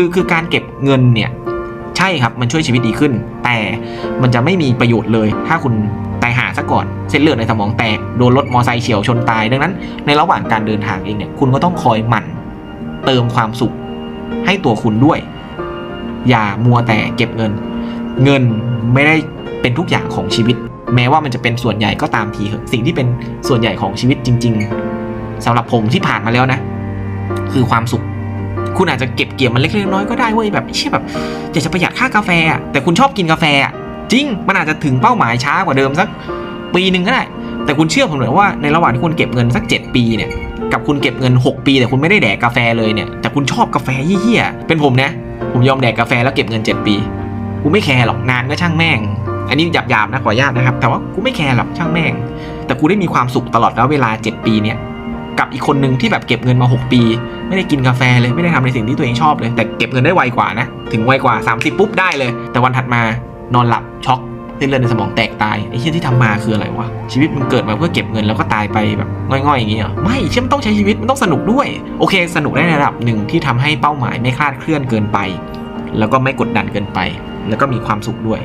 คือคือการเก็บเงินเนี่ยใช่ครับมันช่วยชีวิตดีขึ้น แต่มันจะไม่มีประโยชน์เลย ถ้าคุณตายหาซะก่อน เส้นเลือดในสมองแตกโดนรถมอไซค์เฉียวชนตาย ดังนั้น ในระหว่างการเดินทางเองเนี่ยคุณก็ต้องคอยหมั่นเติมความสุขให้ตัวคุณด้วย อย่ามัวแต่เก็บเงิน เงินไม่ได้เป็นทุกอย่างของชีวิต แม้ว่ามันจะเป็นส่วนใหญ่ก็ตามทีเถอะสิ่งที่เป็นส่วนใหญ่ของชีวิตจริง ๆสำหรับผมที่ผ่านมาแล้วนะ คือความสุข คุณอาจจะเก็บเกี่ยวมันเล็กๆน้อยๆก็ได้เว้ยแบบเช่ยแบบอยากจะประหยัดค่ากาแฟ แต่คุณชอบกินกาแฟ จริง มันอาจจะถึงเป้าหมายช้ากว่าเดิมสักปีหนึ่งก็ได้ แต่คุณเชื่อผมหน่อยว่าในระหว่างที่คุณเก็บเงินสัก 7 ปีเนี่ยกับคุณเก็บเงิน 6 ปี แต่คุณไม่ได้แดกกาแฟเลยเนี่ยแต่คุณชอบกาแฟเยี่ยๆเป็นผมนะ ผมยอมแดกกาแฟแล้วเก็บเงิน 7 ปีกูไม่แคร์หรอกนานก็ช่างแม่ง อันนี้หยาบๆนะขออนุญาตนะครับ แต่ว่ากูไม่แคร์หรอกช่างแม่ง แต่กูได้มีความสุขตลอดแล้วเวลา 7 ปีเนี่ย กับอีกคนหนึ่งที่แบบเก็บเงินมา 6 ปี ไม่ได้กินกาแฟเลยไม่ได้ทำในสิ่งที่ตัวเองชอบเลย แต่เก็บเงินได้ไวกว่านะ ถึงไวกว่า 30 ปุ๊บได้เลย แต่วันถัดมานอนหลับช็อกเส้นเลือดในสมองแตกตายไอ้เหี้ยที่ทำมาคืออะไรวะชีวิตมันเกิดมาเพื่อเก็บเงินแล้วก็ตายไปแบบง่อยๆอย่างงี้เหรอไม่เชื่อมันต้องใช้ชีวิตมันต้องสนุกด้วย โอเค สนุกได้ในระดับหนึ่งที่ทำให้เป้าหมายไม่คลาดเคลื่อนเกินไป แล้วก็ไม่กดดันเกินไป แล้วก็มีความสุขด้วย